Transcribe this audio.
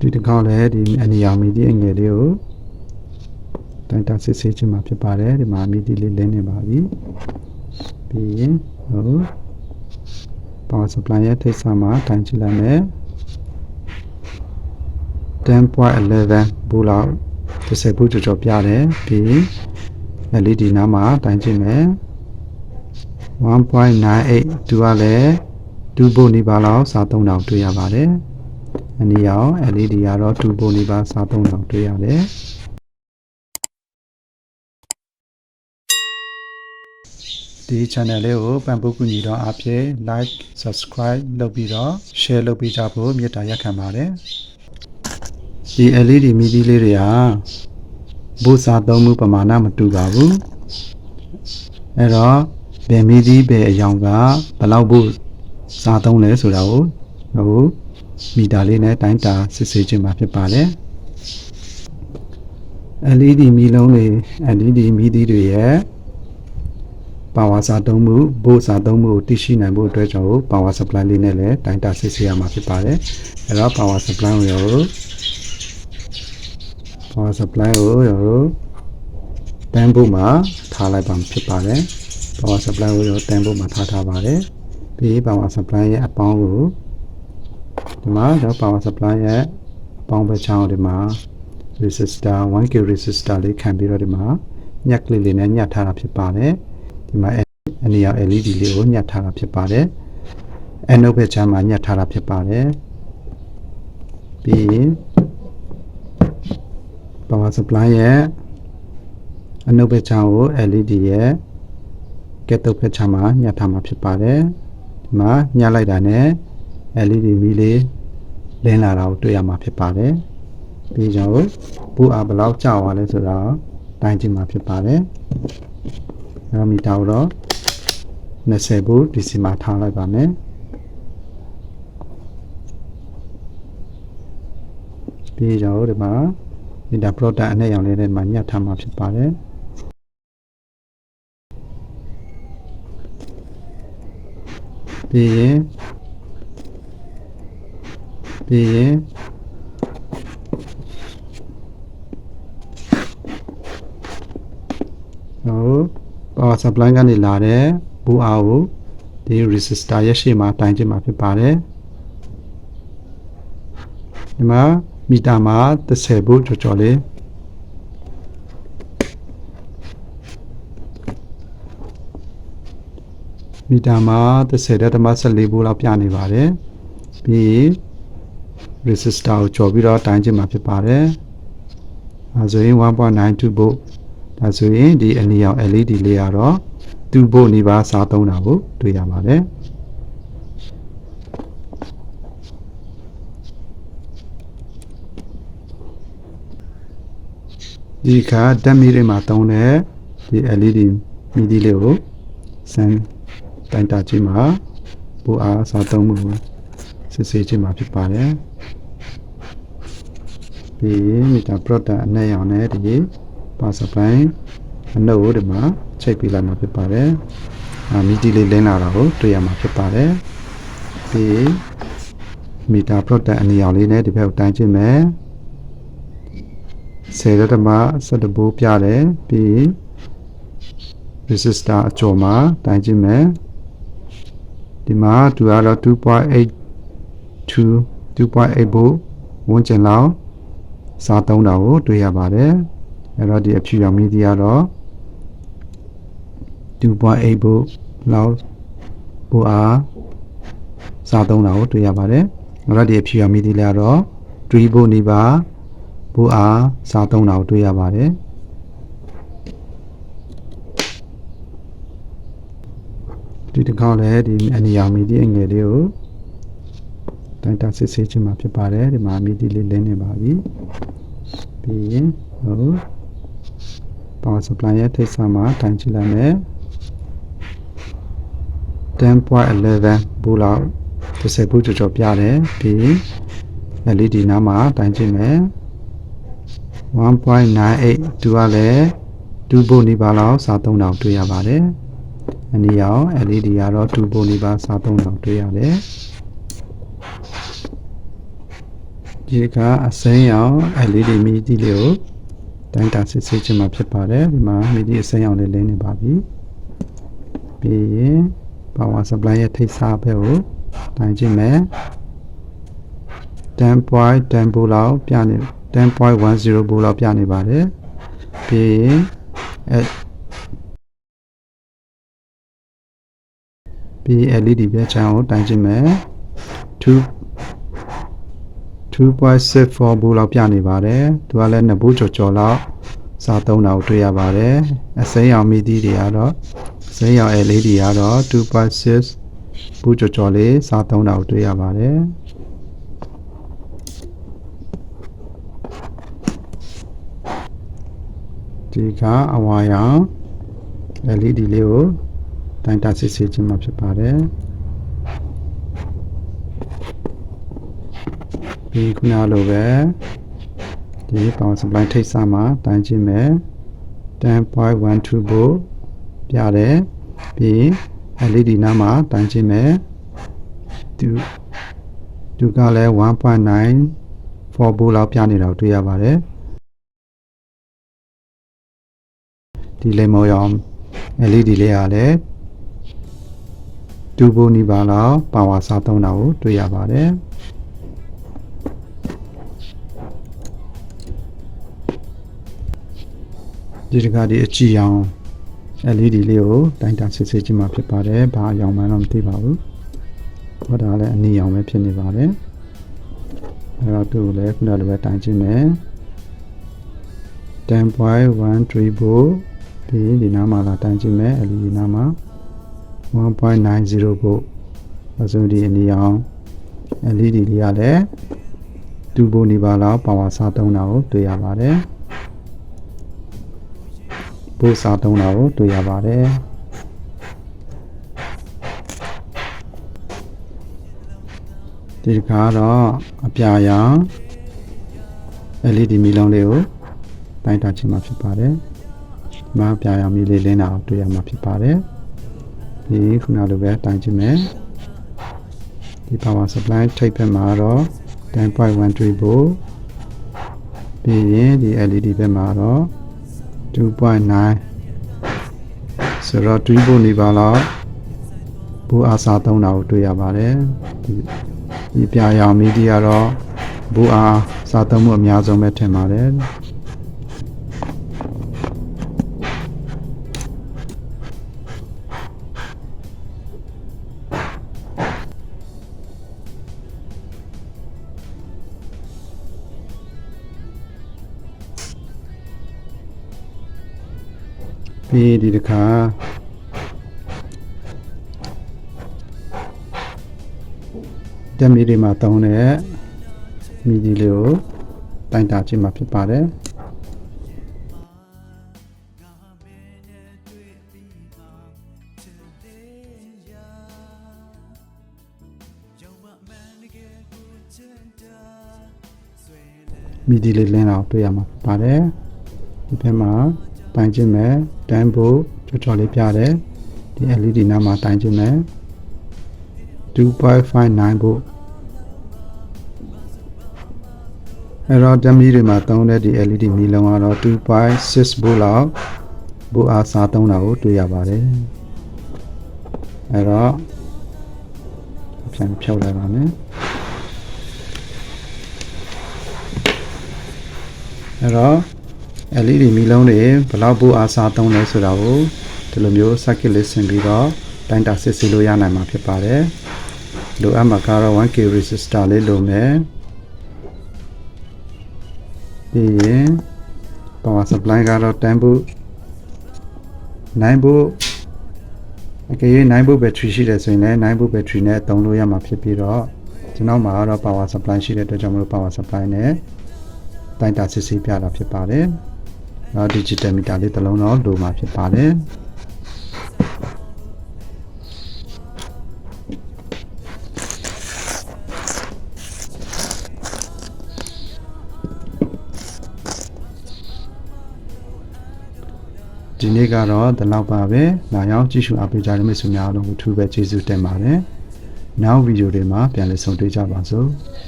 ဒီတစ်ခေါက်လည်းဒီအနီရောင်မီဒီအငယ်လေးကိုတိုင်တာစစ်ဆေးခြင်းမှာဖြစ်ပါတယ်ဒီမှာမီဒီလေးလင်းနေပါပြီပြီးရင်ဟို power supply ရဲ့ထိပ်စမှာတိုင်ကြည့်လိုက်မယ်10.11ဘူးလောက်30ဘူးကျော်ကျော်ပြတယ်ပြီး LED နားမှာတိုင်ကြည့်မယ်1.98သူကလည်း2ဘိုနီပါလောက်စာသုံးတောင်တွေ့ရပါတယ် အနည်းအောင် LED ကတော့2ဘိုနီပါစာသုံးတောင်တွေ့ရတယ်ဒီ channel လေးကိုပံ့ပိုးကူညီတော့အဖြစ် like subscribe လုပ်ပြီးတော့ share လုပ်ပေးကြဖို့မေတ္တာရက်ခံပါတယ်ဒီ LED မီဒီလေးတွေဟာဘုစာသုံးမှုပမာဏမတူပါဘူးအဲ့တော့ဘယ်မီဒီဘယ်အယောင်ကဘယ်လောက်ဘုစာသုံးလဲဆိုတာကိုဟို မီတာလေးနဲ့တိုင်းတာစစ်ဆေးခြင်းမှာဖြစ်ပါတယ် LED မီလုံးတွေ LED မီဒီတွေရဲ့ပါဝါစာသုံးမှုဘို့စာသုံးမှုကိုသိရှိနိုင်ဖို့အတွက်ကြောင့် power supply လေးနဲ့လည်းတိုင်းတာစစ်ဆေးရမှာဖြစ်ပါတယ်အဲ့တော့ power supply ကိုရော power supply ကိုရောတန်းဖို့မှာထားလိုက်ပါဖြစ်ပါတယ် power supply ကိုရောတန်းဖို့မှာထားထားပါတယ်ပြီး power supply ရဲ့အပေါင်းကို ဒီမှာတော့ power supply ရဲ့အပေါင်းပဲချောင်းဒီမှာ resistor 1k resistor လေးခံပြီးတော့ဒီမှာညက်ကလေးလေးနဲ့ညှပ်ထားတာဖြစ်ပါတယ်ဒီမှာအနီရောင် LED လေးကိုညှပ်ထားတာဖြစ်ပါတယ်အနုဘက်ချမ်းမှာညှပ်ထားတာဖြစ်ပါတယ်ပြီးရင် power supply ရဲ့အနုဘက်ချမ်းကို LED ရဲ့ကက်တုတ်ဘက်ချမ်းမှာညှပ်ထားမှာဖြစ်ပါတယ်ဒီမှာညှပ်လိုက်တာနဲ့ LED မီးလေးလင်းလာတာကိုတွေ့ရမှာဖြစ်ပါတယ်ပြီးကြတော့ဘူးအားဘယ်လောက်ကြာသွားလဲဆိုတော့တိုင်းကြည့်မှာဖြစ်ပါတယ်။အဲမီတာကိုတော့20ဘူး DC မှာထားလိုက်ပါမယ်။ပြီးကြတော့ဒီမှာမီတာ product အနဲ့ရောင်လေးနဲ့မှာညှပ်ထားမှာဖြစ်ပါတယ်။ပြီးရင် ပြီးရင်ဟို power supply ကနေလာတဲ့ဘူအားကိုဒီ resistor ရဲ့ရှေ့မှာတိုင်ကျမှာဖြစ်ပါတယ်ဒီမှာမီတာမှာ30ဗို့ကျော်ကျော်လေးမီတာမှာ30.14ဗို့လောက်ပြနေပါတယ်ပြီး resistor ကိုကျော်ပြီးတော့တိုင်းကျမှာဖြစ်ပါတယ်အဲဆိုရင်1.92ဗို့ဒါဆိုရင်ဒီအနီရောင် LED လေးကတော့2ဗို့နီးပါးစားသုံးတာကိုတွေ့ရပါတယ်ဒီခါဓာတ်မီတွေမှာသုံးတဲ့ဒီ LED မီဒီလေးကိုစမ်းတိုင်တာကြည့်မှာဘူအားစားသုံးမှုကို စစ်ဆေးကြည့်မှာဖြစ်ပါတယ်ပြီးရင်မီတာ product အနဲ့ရောင်နဲ့ဒီပါစပိုင်းအနှုတ်ကိုဒီမှာချိတ်ပေးလိုက်မှာဖြစ်ပါတယ်အာမီတီလေးလင်းလာတာကိုတွေ့ရမှာဖြစ်ပါတယ်ပြီးမီတာ product အနီရောင်လေးနဲ့ဒီဘက်ကိုတိုင်းကြည့်မယ်ဆယ်ရက်တမ17ဘိုးပြတယ်ပြီး resistor အကျော်မှာတိုင်းကြည့်မယ်ဒီမှာသူကတော့2.8 2 2.8ဘိုးဝန်းကျင်လောက်စားသုံးတာကိုတွေ့ရပါတယ်အဲ့တော့ဒီအဖြူရောင်မီဒီယာတော့2.8ဘို့လောက်ဘို့အားစားသုံးတာကိုတွေ့ရပါတယ်အဲ့တော့ဒီအဖြူရောင်မီဒီယာတော့3ဘို့နီးပါးဘို့အားစားသုံးတာကိုတွေ့ရပါတယ်ဒီတစ်ခေါက်လည်းဒီအနီရောင်မီဒီအငယ်လေးကို တိုင်တာစစ်ဆေးခြင်းမှာဖြစ်ပါတယ်ဒီမှာမီဒီလေးလင်းနေပါပြီပြီးရင်ဟို power supply ရဲ့ထိပ်စမှာတိုင်ကြည့်လိုက်မယ်10.11ဘူးလောက်30ဘူးကျော်ကျော်ပြတယ်ပြီး LED နားမှာတိုင်ကြည့်မယ်1.98သူကလည်း2ဘိုနီးပါးလောက်စားသုံးတောင်တွေ့ရပါတယ်အနည်းအောင် LED ကတော့2ဘိုနီးပါးစားသုံးတောင်တွေ့ရတယ် ဒီကအစိမ်းရောင် LED မီဒီလေးကိုတိုင်းတာစစ်ဆေးခြင်းမှာဖြစ်ပါတယ်ဒီမှာမီဒီအစိမ်းရောင်လေးလင်းနေပါပြီပြီးရင် power supply ရဲ့ထိပ်စားဘက်ကိုတိုင်းကြည့်မယ်10.10 volt လောက်ပြနေ10.10 volt လောက်ပြနေပါတယ်ပြီးရင်အဲပြီး LED ပြချမ်းကိုတိုင်းကြည့်မယ်2 2.64ဘူးလောက်ပြနေပါတယ်သူကလည်းနှစ်ဘူးကျော်ကျော်လောက်စာသုံးတာကိုတွေ့ရပါတယ်အစိမ်းရောင်မီဒီတွေကတော့အစိမ်းရောင် LED ကတော့2.6ဘူးကျော်ကျော်လေးစာသုံးတာကိုတွေ့ရပါတယ်ဒီကအဝါရောင် LED လေးကိုတိုင်းတာစစ်ဆေးခြင်းမှာဖြစ်ပါတယ် ပြီးခုနလိုပဲဒီ power supply ထိပ်စမှာတိုင်းကြည့်မယ်10.12 volt ပြတယ်ပြီး LED နားမှာတိုင်းကြည့်မယ်သူသူကလည်း1.9 4 volt လောက်ပြနေတာကိုတွေ့ရပါတယ်ဒီလေမောရောင် LED လေးကလည်း2 volt နီးပါးလောက်ပါဝါစားသုံးတာကိုတွေ့ရပါတယ် ဒီတကဒီအကြည့်အောင် LED လေးကိုတိုင်းတာစစ်ဆေးခြင်းမှာဖြစ်ပါတယ်။ဘာအရောင်မှန်းတော့မသိပါဘူး။ဟောဒါလည်းအနီရောင်ပဲဖြစ်နေပါတယ်။အဲတော့သူ့ကိုလည်းခုနလိုပဲတိုင်းခြင်းမယ်10.13 volt ပြီးဒီနားမှာလာတိုင်းခြင်းမယ် LED နားမှာ1.90 volt အစိုးဒီအနီရောင် LED လေးရလည်း2 volt နေပါလောက်ပါဝါစားသုံးတာကိုတွေ့ရပါတယ်။ ပို့စာသုံးတာကိုတွေ့ရပါတယ်ဒီတခါတော့အပြာရောင် LED မီလုံးလေးကိုတိုင်းတာခြင်းမှာဖြစ်ပါတယ်။မအပြာရောင်မီလေးလင်းတာကိုတွေ့ရမှာဖြစ်ပါတယ်။ဒီခုနလိုပဲတိုင်းခြင်းမယ်။ဒီ power supply ထိပ်ဘက်မှာတော့10.13 volt ပြီးရင်ဒီ LED ဘက်မှာတော့ 2.9ဆိုတော့2ဖို့နေပါလောက်ဘူအားစာသုံးတာကိုတွေ့ရပါတယ်ဒီဒီပြာရောင်မီဒီကတော့ဘူအားစာသုံးမှုအများဆုံးပဲထင်ပါတယ် ပြီးဒီတစ်ခါတက်မီတွေမှာတောင်းတဲ့မီဒီလေးကိုတိုင်တာခြင်းမှာဖြစ်ပါတယ်မီဒီလေးလင်းတော့တွေ့ရမှာပါတယ်ဒီဘက်မှာ တိုင်ခြင်းမဲ့တန်းဖို့ချောချောလေးပြတယ်ဒီ LED နားမှာတိုင်ခြင်းမဲ့2.59ဖို့အဲ့တော့ဓမီတွေမှာသုံးတဲ့ဒီ LED မီလုံးကတော့2.6 volt လောက်ဘူအားစာသုံးတာကိုတွေ့ရပါတယ်အဲ့တော့ပြန်ဖြုတ်လိုက်ပါမယ်အဲ့တော့ LED မီလုံးတွေဘလောက်ဘူအားစာသုံးလဲဆိုတာကိုဒီလိုမျိုး circuit လေးဆင်ပြီးတော့တိုင်းတာစစ်ဆေးလို့ရနိုင်မှာဖြစ်ပါတယ်လိုအပ်မှာကတော့ 1k resistor လေးလိုမယ်ပြီးရင် power supply ကတော့10 volt 9 volt အကယ်၍9 volt battery ရှိတယ်ဆိုရင်လည်း9 volt battery နဲ့သုံးလို့ရမှာဖြစ်ပြီးတော့ကျွန်တော်မှာကတော့ power supply ရှိတဲ့အတွက်ကြောင့်မလို့ power supply နဲ့တိုင်းတာစစ်ဆေးပြတာဖြစ်ပါတယ်။ နောက် digital meter လေးတစ်လုံးတော့လိုမှာဖြစ်ပါတယ်။ဒီနေ့ကတော့ဒီလောက်ပါပဲ။လာရောက်ကြည့်ရှုအားပေးကြတဲ့မိတ်ဆွေများအားလုံးကိုထူးပဲကျေးဇူးတင်ပါတယ်။နောက်ဗီဒီယိုတွေမှာပြန်လည်ဆုံတွေ့ကြပါစို့။